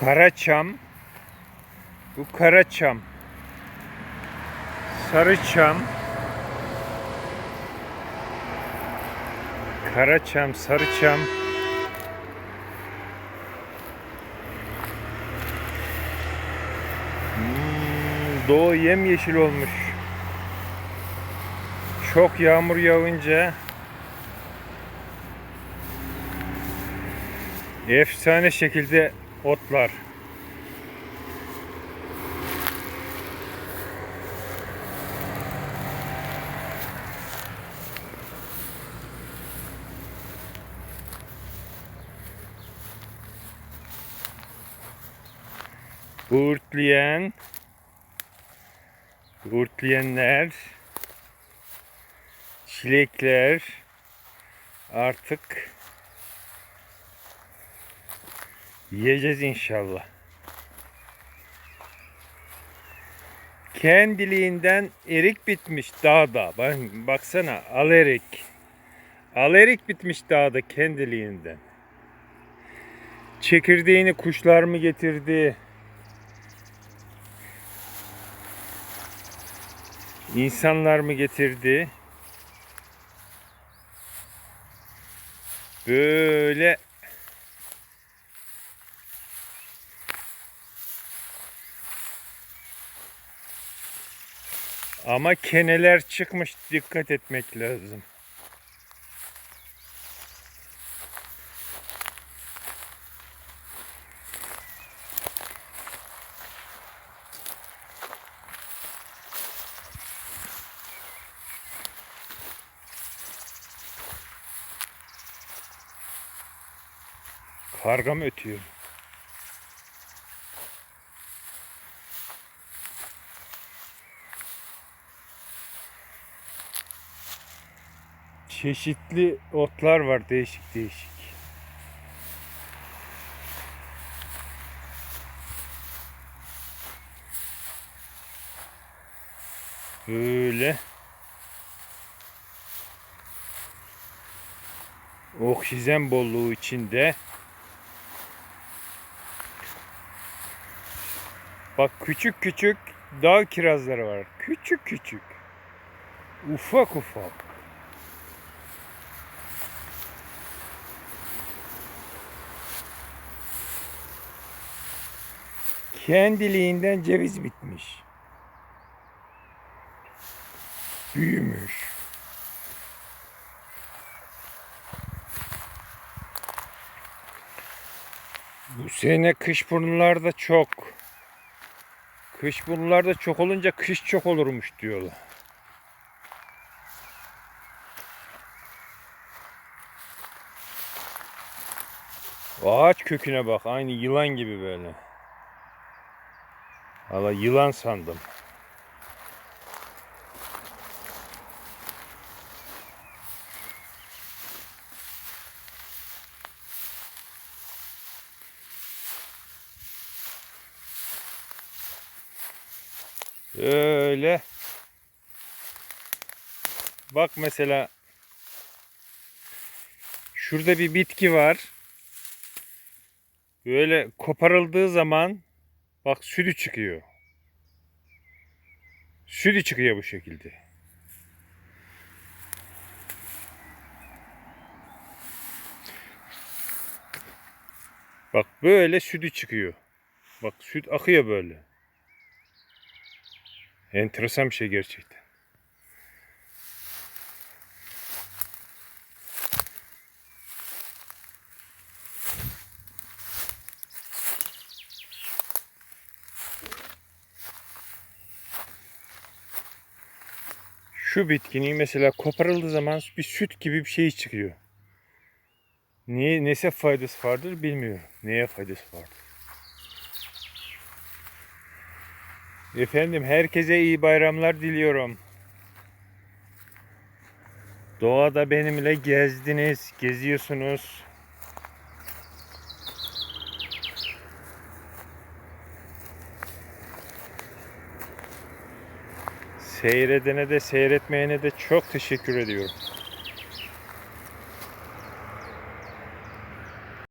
Karaçam. Bu Karaçam. Sarıçam. Karaçam, Sarıçam. Hmm, doğu yemyeşil olmuş. Çok yağmur yağınca efsane şekilde otlar. Burtleyen Burtleyenler Çilekler Artık Yiyeceğiz inşallah. Kendiliğinden erik bitmiş dağda. Bak, baksana al erik. Al erik bitmiş dağda kendiliğinden. Çekirdeğini kuşlar mı getirdi? İnsanlar mı getirdi? Böyle Ama keneler çıkmış dikkat etmek lazım. Karga mı ötüyor? Çeşitli otlar var değişik değişik. Böyle oksijen bolluğu içinde Bak küçük küçük dağ kirazları var. Küçük küçük. Ufak ufak. Kendiliğinden ceviz bitmiş. Büyümüş. Bu sene kış burunlarda çok. Kış burunlarda çok olunca kış çok olurmuş diyorlar. Ağaç köküne bak aynı yılan gibi böyle. Valla yılan sandım. Öyle. Bak mesela şurada bir bitki var. Böyle koparıldığı zaman bak sütü çıkıyor. Sütü çıkıyor bu şekilde. Bak böyle sütü çıkıyor. Bak süt akıyor böyle. Enteresan bir şey gerçekten. Şu bitkinin mesela koparıldığı zaman bir süt gibi bir şey çıkıyor. Niye, nese faydası vardır bilmiyorum. Neye faydası vardır? Efendim herkese iyi bayramlar diliyorum. Doğada benimle gezdiniz, geziyorsunuz. Seyredene de seyretmeyene de çok teşekkür ediyorum.